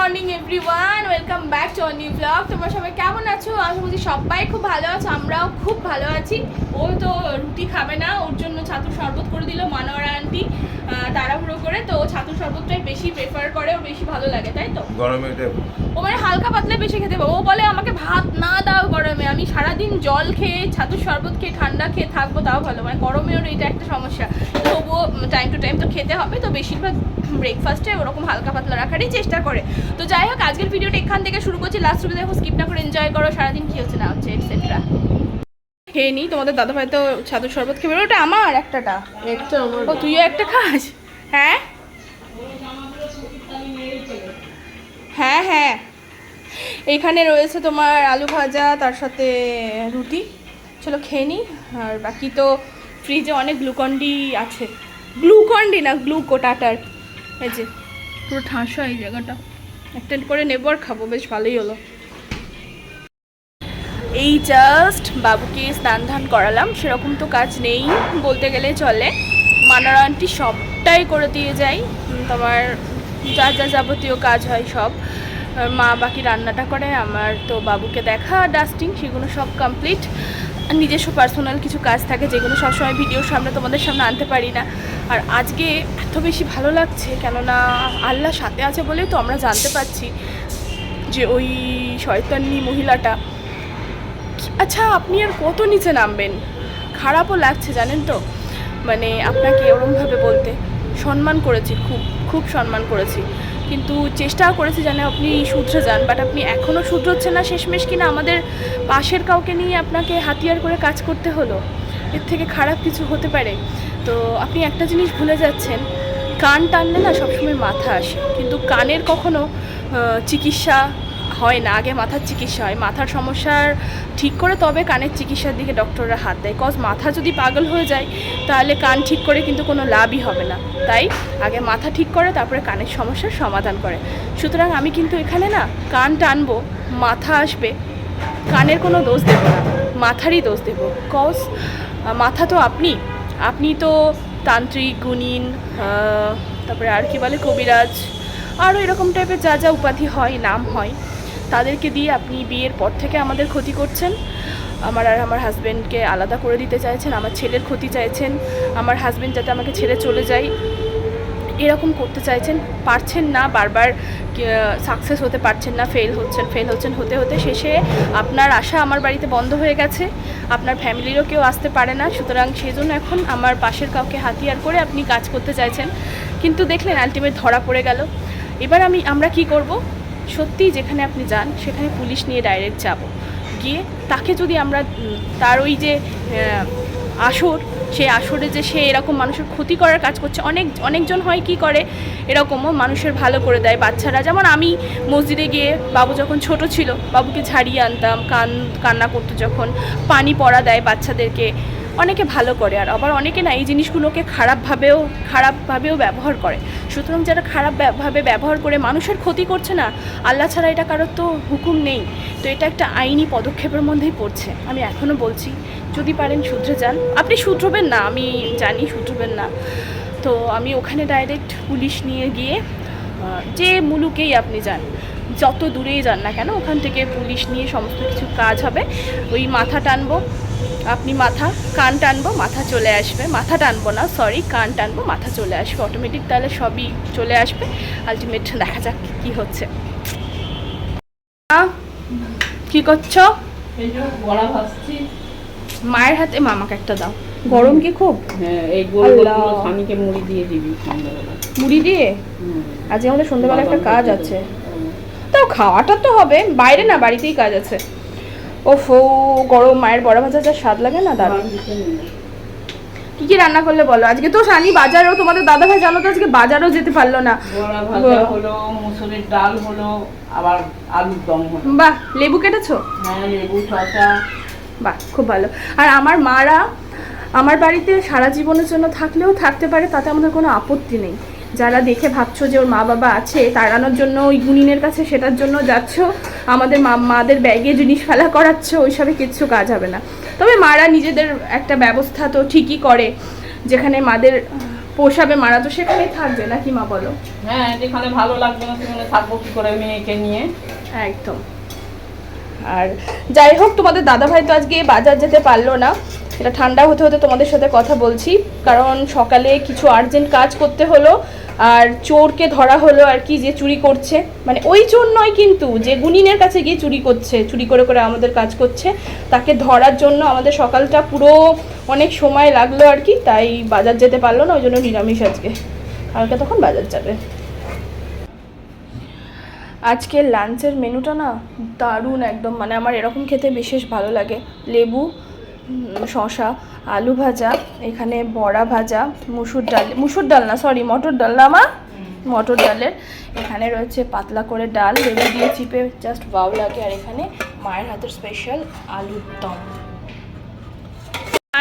Morning everyone welcome back to new blog তোমরা সবাই কেমন আছো? আশা করছি সবাই খুব ভালো আছো আমরাও খুব ভালো আছি। ও তো রুটি খাবে না ওর জন্য ছাতুর শরবত করে দিল মানোয়ারা আন্টি তাড়াহুড়ো করে। তো ও ছাতুর শরবতটাই বেশি প্রেফার করে ও বেশি ভালো লাগে তাই তো? গরমে ও মানে হালকা পাতলা বেশি খেতে পারবে ও বলে আমাকে ভাত না দাও গরমে আমি সারাদিন জল খেয়ে ছাতুর শরবত খেয়ে ঠান্ডা খেয়ে থাকব তাও ভালো। মানে গরমে ওর এটা একটা সমস্যা। তবুও টাইম টু টাইম তো খেতে হবে তো বেশিরভাগ ব্রেকফাস্টে ওরকম হালকা পাতলা রাখারই চেষ্টা করে। তো যাই হোক আজকের ভিডিওটা এখান থেকে শুরু করছি। লাস্ট রুপে দেখো স্কিপ না করে এনজয় করো সারাদিন কী হচ্ছে না হচ্ছে এটসেট্রা খেয়ে নিই তোমাদের দাদা ভাই তো ছাতুর শরবত খেয়ে বেরো, ওটা আমার একটাটা। একটা আমার। ও তুইও একটা খাস? হ্যাঁ? হ্যাঁ হ্যাঁ। এখানে রয়েছে তোমার আলু ভাজা তার সাথে রুটি। চলো খেয়ে নিই আর বাকি তো ফ্রিজে অনেক গ্লুকন্ডি আছে। গ্লুকন্ডি না গ্লুকো টাটার এই যে। পুরো ঠাঁসা এই জায়গাটা। একটা করে নেব আর খাব, বেশ ভালোই হলো। এই জাস্ট বাবুকে স্নান ধান করালাম, সেরকম তো কাজ নেই বলতে গেলে চলে। মানারা আন্টি সবটাই করে দিয়ে যাই তোমার যা যা যাবতীয় কাজ হয় সব। মা বাকি রান্নাটা করে, আমার তো বাবুকে দেখা ডাস্টিং সেগুলো সব কমপ্লিট নিজস্ব পার্সোনাল কিছু কাজ থাকে যেগুলো সবসময় ভিডিওর সামনে তোমাদের সামনে আনতে পারি না। আর আজকে এত বেশি ভালো লাগছে, কেননা আল্লাহ সাথে আছে বলেই তো আমরা জানতে পারছি যে ওই শয়তানি মহিলাটা আচ্ছা আপনি আর কত নিচে নামবেন? খারাপও লাগছে, জানেন তো? মানে আপনাকে ওরমভাবে বলতে সম্মান করেছি, খুব খুব সম্মান করেছি। কিন্তু চেষ্টাও করেছি জানে আপনি শুধরে যান বাট আপনি এখনও শুধরোচ্ছেন না, শেষমেশ কিনা আমাদের পাশের কাউকে নিয়ে আপনাকে হাতিয়ার করে কাজ করতে হলো। এর থেকে খারাপ কিছু হতে পারে। তো আপনি একটা জিনিস ভুলে যাচ্ছেন, কান টানলে না সবসময় মাথা আসে, কিন্তু কানের কখনো চিকিৎসা হয় না, আগে মাথার চিকিৎসা হয়। মাথার সমস্যার ঠিক করে তবে কানের চিকিৎসার দিকে ডক্টররা হাত দেয়। কজ মাথা যদি পাগল হয়ে যায়, তাহলে কান ঠিক করে কিন্তু কোনো লাভই হবে না। তাই আগে মাথা ঠিক করে, তারপরে কানের সমস্যার সমাধান করে। সুতরাং আমি কিন্তু এখানে না কান টানবো, মাথা আসবে, কানের কোনো দোষ দেবো না, মাথারই দোষ দেবো। কজ মাথা তো আপনি আপনি তো তান্ত্রিক, গুণিন তারপরে আর কি বলে, কবিরাজ, আরও এরকম টাইপের যা যা উপাধি হয়, নাম হয় তাদেরকে দিয়ে আপনি বিয়ের পর থেকে আমাদের ক্ষতি করছেন। আমার আর আমার হাজব্যান্ডকে আলাদা করে দিতে চাইছেন, আমার ছেলের ক্ষতি চাইছেন, আমার হাজব্যান্ড যাতে আমাকে ছেড়ে চলে যায়, এরকম করতে চাইছেন। পারছেন না বারবার সাকসেস হতে পারছেন না ফেল হচ্ছেন ফেল হচ্ছেন হতে হতে শেষে আপনার আশা আমার বাড়িতে বন্ধ হয়ে গেছে। আপনার ফ্যামিলিরও কেউ আসতে পারে না। সুতরাং সেজন্য এখন আমার পাশের কাউকে হাতিয়ার করে আপনি কাজ করতে চাইছেন। কিন্তু দেখলেন আলটিমেট ধরা পড়ে গেল। এবার আমি, আমরা কি করব? সত্যিই যেখানে আপনি যান, সেখানে পুলিশ নিয়ে ডাইরেক্ট যাব। গিয়ে তাকে যদি আমরা তার ওই যে আসর, সেই আসরে যে সে এরকম মানুষের ক্ষতি করার কাজ করছে, অনেক, অনেকজন হয় কি করে, এরকমও মানুষের ভালো করে দেয় বাচ্চারা। যেমন আমি মসজিদে গিয়ে বাবু যখন ছোট ছিল, বাবুকে ছাড়িয়ে আনতাম, কান, কান্না করতো যখন, পানি পড়া দেয় বাচ্চাদেরকে। অনেকে ভালো করে, আর আবার অনেকে না এই জিনিসগুলোকে খারাপভাবেও খারাপভাবেও ব্যবহার করে। সুতরাং যারা খারাপ ব্যা- ব্যবহার করে মানুষের ক্ষতি করছে না, আল্লাহ ছাড়া এটা কারোর তো হুকুম নেই। তো এটা একটা আইনি পদক্ষেপের মধ্যেই পড়ছে। আমি এখনও বলছি, যদি পারেন শুধরে যান। আপনি শুধরবেন না, আমি জানি শুধরবেন না। তো আমি ওখানে ডাইরেক্ট পুলিশ নিয়ে গিয়ে যে মুলুকেই আপনি যান, যত দূরেই যান না কেন, ওখান থেকে পুলিশ নিয়ে সমস্ত কিছু কাজ হবে। ওই মাথা টানবো। আপনি মাথা কান টানবো মাথা চলে আসবে। মাথা টানবো না সরি কান টানবো মাথা চলে আসবে। অটোমেটিক তাহলে সবই চলে আসবে। আলটিমেট দেখা যাক কি হচ্ছে। কি করছ? মায়ের হাতে মামাকে একটা দাও। গরম কি খুব? হ্যাঁ এই স্বামীকে মুড়ি দিয়ে দিবি মুড়ি দিয়ে? আজকে আমাদের সন্ধ্যেবেলা একটা কাজ আছে। তাও খাওয়াটা তো হবে। বাইরে না বাড়িতেই কাজ আছে। ওফো গরম মায়ের বড়া ভাজা যা স্বাদ লাগে না দারুণ নেই। কি কি রান্না করলে বলো? আজকে তো সানি বাজারও তোমাদের দাদা ভাই জানো তো আজকে বাজারও যেতে পারল না। হলো মুসুরির ডাল হলো আবার আলুর দম হলো। বাহ লেবু কেটেছো? হ্যাঁ লেবু শসা। বাহ খুব ভালো। আর আমার মারা আমার বাড়িতে সারা জীবনের জন্য থাকলেও থাকতে পারে তাতে আমাদের কোনো আপত্তি নেই। যারা দেখে ভাবছ যে ওর মা বাবা আছে তাড়ানোর জন্য ওই গুনিনের কাছে সেটার জন্য যাচ্ছ। আমাদের মা মাদের ব্যাগে জিনিস ফেলা করাচ্ছ ওইসবে কিচ্ছু কাজ হবে না। তবে মারা নিজেদের একটা ব্যবস্থা তো ঠিকই করে যেখানে মাদের পোষাবে মারা তো সেখানেই থাকবে নাকি মা বলো? হ্যাঁ যেখানে ভালো লাগবে না সেখানে থাকব কি করে মেয়েকে নিয়ে। একদম। আর যাই হোক তোমাদের দাদাভাই তো আজকে বাজার যেতে পারল না। এটা ঠান্ডা হতে হতে তোমাদের সাথে কথা বলছি কারণ সকালে কিছু আর্জেন্ট কাজ করতে হলো। আর চোরকে ধরা হলো আর কি যে চুরি করছে। মানে ওই চোর নয় কিন্তু, যে গুনিনের কাছে গিয়ে চুরি করছে, চুরি করে করে আমাদের কাজ করছে, তাকে ধরার জন্য আমাদের সকালটা পুরো অনেক সময় লাগল আর কি, তাই বাজার যেতে পারল না ওই জন্য নিরামিষ আজকে। কালকে তখন বাজার যাবে। আজকে লাঞ্চের মেনুটা না দারুণ একদম মানে আমার এরকম খেতে বিশেষ ভালো লাগে। লেবু শসা, আলু ভাজা, এখানে বড়া ভাজা, মুসুর ডাল মুসুর ডাল না সরি মটর ডাল না মা? মটর ডালের। এখানে রয়েছে পাতলা করে ডাল লেবু দিয়ে চিপে জাস্ট বাউ লাগে। আর এখানে মায়ের হাতের স্পেশাল আলুর দম।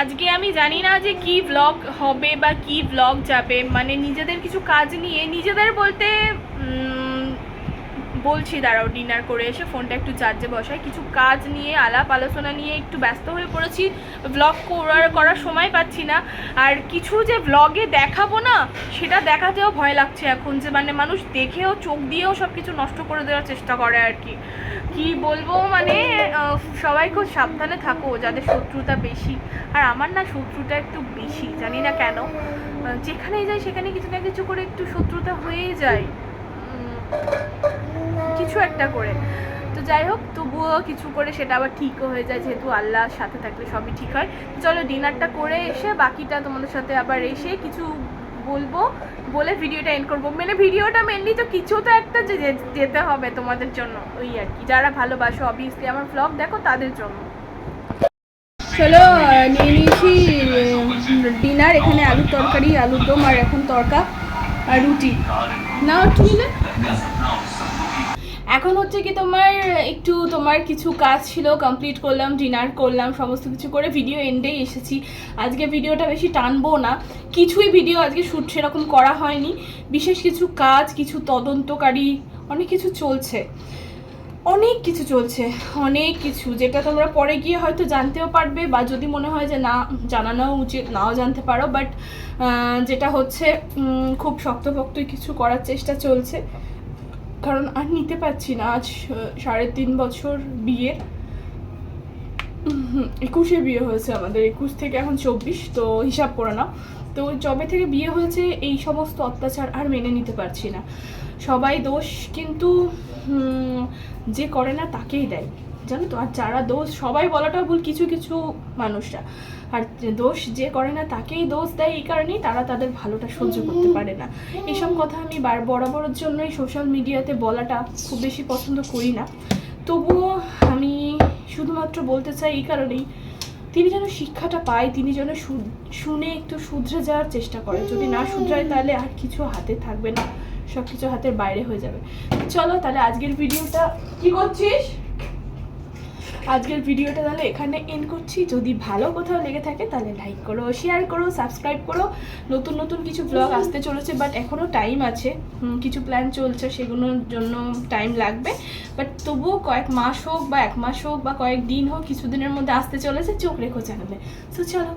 আজকে আমি জানি না যে কি ব্লগ হবে বা কি ব্লগ যাবে। মানে নিজেদের কিছু কাজ নিয়ে, নিজেদের বলতে বলছি, দাঁড়াও ডিনার করে এসে ফোনটা একটু চার্জে বসাই। কিছু কাজ নিয়ে, আলাপ, আলোচনা নিয়ে একটু ব্যস্ত হয়ে পড়েছি। ব্লগ করার করার সময় পাচ্ছি না। আর কিছু যে ব্লগে দেখাবো না, সেটা দেখাতেও ভয় লাগছে এখন যে মানে মানুষ দেখেও, চোখ দিয়েও সব কিছু নষ্ট করে দেওয়ার চেষ্টা করে আর কি। কি বলব মানে সবাই খুব সাবধানে থাকো, যাদের শত্রুতা বেশি। আর আমার না শত্রুতা একটু বেশি, জানি না কেন। যেখানেই যাই, সেখানে কিছু না কিছু করে একটু শত্রুতা হয়েই যায়। কিছু একটা করে। তো যাই হোক, তবুও কিছু করে সেটা আবার ঠিকও হয়ে যায়, যেহেতু আল্লাহর সাথে থাকলে সবই ঠিক হয়। চলো ডিনারটা করে এসে বাকিটা তোমাদের সাথে আবার এসে কিছু বলব বলে ভিডিওটা এন্ড করব। মানে ভিডিওটা মেনলি তো কিছু তো একটা যেতে হবে তোমাদের জন্য, ওই আর কি। যারা ভালোবাসো অবভিয়াসলি আমার ব্লগ দেখো তাদের জন্য। চলো, নিয়ে নিয়েছি ডিনার এখানে আলুর তরকারি, আলুর দম আর এখন তরকা আর রুটি। না তুমি এখন হচ্ছে কি তোমার, একটু তোমার কিছু কাজ ছিল কমপ্লিট করলাম ডিনার করলাম, সমস্ত কিছু করে ভিডিও এন্ডেই এসেছি। আজকে ভিডিওটা বেশি টানবো না। কিছুই ভিডিও আজকে শ্যুট সেরকম করা হয়নি। বিশেষ কিছু কাজ, কিছু তদন্তকারী, অনেক কিছু চলছে। অনেক কিছু চলছে, অনেক কিছু, যেটা তোমরা পরে গিয়ে হয়তো জানতেও পারবে বা যদি মনে হয় যে না জানানো উচিত, নাও জানতে পারো। বাট যেটা হচ্ছে খুব শক্তপোক্তই কিছু করার চেষ্টা চলছে। কারণ আর নিতে পারছি না। আজ সাড়ে তিন বছর বিয়ের। একুশে বিয়ে হয়েছে আমাদের। একুশ থেকে এখন চব্বিশ, তো হিসাব করে না তো যবে থেকে বিয়ে হয়েছে, এই সমস্ত অত্যাচার আর মেনে নিতে পারছি না। সবাই দোষ, কিন্তু যে করে না তাকেই দেয়। জানো তো? আর যারা দোষ সবাই বলাটা ভুল কিছু কিছু মানুষরা। আর দোষ যে করে না তাকেই দোষ দেয় এই কারণেই তারা তাদের ভালোটা সহ্য করতে পারে না। এসব কথা আমি বার বরাবরের জন্যই সোশ্যাল মিডিয়াতে বলাটা খুব বেশি পছন্দ করি না। তবুও আমি শুধুমাত্র বলতে চাই এই কারণেই তিনি যেন শিক্ষাটা পায় তিনি যেন শুনে একটু শুধরে যাওয়ার চেষ্টা করে। যদি না শুধরায় তাহলে আর কিছু হাতে থাকবে না। সব কিছু হাতের বাইরে হয়ে যাবে। চলো তাহলে আজকের ভিডিওটা কি করছিস? আজকের ভিডিওটা তাহলে এখানে এন্ড করছি। যদি ভালো কোথাও লেগে থাকে তাহলে লাইক করো শেয়ার করো সাবস্ক্রাইব করো। নতুন নতুন কিছু ব্লগ আসতে চলেছে বাট এখনও টাইম আছে। কিছু প্ল্যান চলছে, সেগুলোর জন্য টাইম লাগবে। বাট তবুও কয়েক মাস হোক বা এক মাস হোক বা কয়েক দিন হোক, কিছুদিনের মধ্যে আসতে চলেছে, চোখ রেখো চ্যানেলে তো চলো।